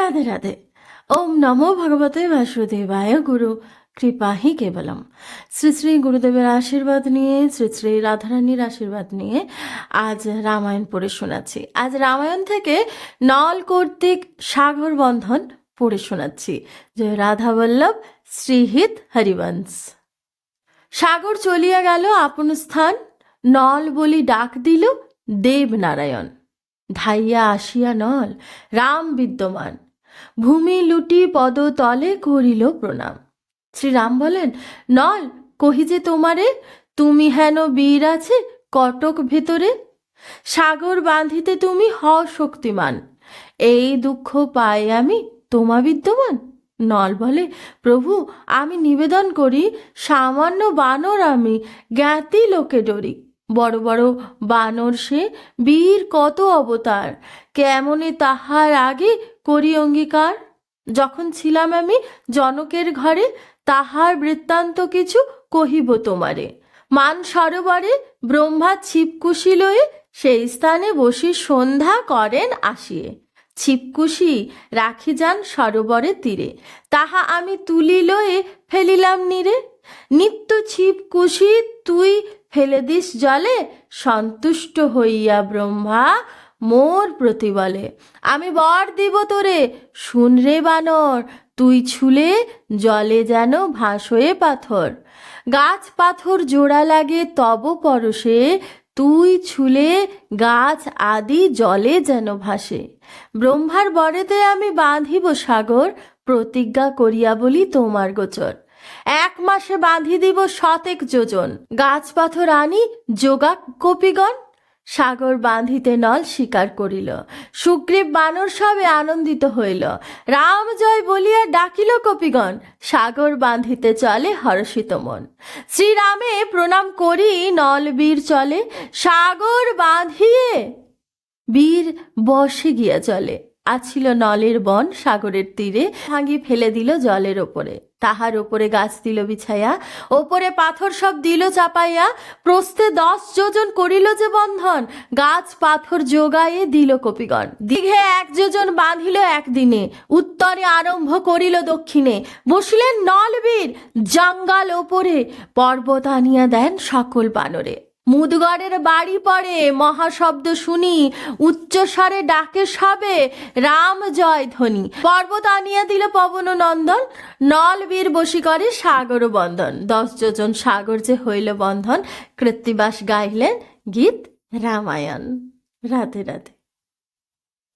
রাধে রাধে ওম নমো ভগবতে বাসুদেবায় গুরু কৃপাহি কেবলম শ্রী শ্রী গুরুদেবের আশীর্বাদ নিয়ে, শ্রী শ্রী রাধারানীর আশীর্বাদ নিয়ে আজ রামায়ণ পড়ে শোনাচ্ছি। আজ রামায়ণ থেকে নল কর্তৃক সাগর বন্ধন পড়ে শোনাচ্ছি। যে রাধা বল্লভ, শ্রীহিত হরিবংশ। সাগর চলিয়া গেল আপন স্থান, নল বলি ডাক দিল দেবনারায়ণ। ধাইয়া আসিয়া নল, রাম বিদ্যমান। ভূমি লুটি পদতলে করিল প্রণাম। শ্রীরাম বলেন, নল, কহি যে তোমারে, তুমি হেন বীর আছে কটক ভেতরে? সাগর বাঁধিতে তুমি হ শক্তিমান এই দুঃখ পাই আমি তোমা বিদ্যমান? নল বলে, প্রভু, আমি নিবেদন করি, সামান্য বানর আমি জ্ঞাতি লোকে ডরি। বড় বড় বানর সে, বীর কত অবতার? কেমনে তাহার আগে করি অঙ্গীকার? যখন ছিলাম আমি জনকের ঘরে, তাহার বৃত্তান্ত কিছু কহিব তোমারে। মান সরোবরে ব্রহ্মা ছিপকুশি লয়ে সেই স্থানে বসি সন্ধ্যা করেন আসিয়ে। ছিপকুশি, রাখি যান সরোবরের তীরে। তাহা আমি তুলি লয়ে ফেলিলাম নীরে। নিত্য ছিপকুশি তুই ফেলে দিস জলে, সন্তুষ্ট হইয়া ব্রহ্মা মোর প্রতি বলে আমি বর দিব তোরে, শুন রে বানর, তুই ছুলে জলে যেন ভাস হয়ে পাথর। গাছ পাথর জোড়া লাগে তব পরশে, তুই ছুলে গাছ আদি জলে যেন ভাসে। ব্রহ্মার বরেতে আমি বাঁধিব সাগর, প্রতিজ্ঞা করিয়া বলি তোমার গোচর। এক মাসে বাঁধি দিব শতেক যোজন। গাছ পাথর আনি যোগা কপিগণ সাগর বাঁধিতে নল স্বীকার করিল। সুগ্রীব বানর সবে আনন্দিত হইল। রাম জয় বলিয়া ডাকিল কপিগণ সাগর বাঁধিতে চলে হর্ষিত মন। শ্রীরামে প্রণাম করি, নল বীর চলে। সাগর বাঁধিয়ে বীর বসে গিয়া চলে। আছিল নলের বন সাগরের তীরে, ভাঙি ফেলে দিল জলের ওপরে। তাহার ওপরে গাছ দিল বিছাইয়া, ওপরে পাথর সব দিল চাপাইয়া প্রস্তে দশ যোজন করিল যে বন্ধন, গাছ পাথর যোগায়ে দিল কপিগণ। দীঘে এক যোজন বাঁধিল একদিনে, উত্তরে আরম্ভ করিল দক্ষিণে। বসিলেন নলবীর, জঙ্গল ওপরে, পর্বত আনিয়া দেন সকল বানরে। মুদগড়ের বাড়ি পড়ে, মহাশব্দ শুনি, উচ্চস্বরে ডাকে সবে, রাম জয় ধ্বনি। পর্বত আনিয়া দিল পবন নন্দন, নলবীর বসি করে সাগর বন্ধন। দশ যোজন সাগর যে হইল বন্ধন, কৃত্তিবাস গাইলেন গীত রামায়ণ। রাতে রাধে।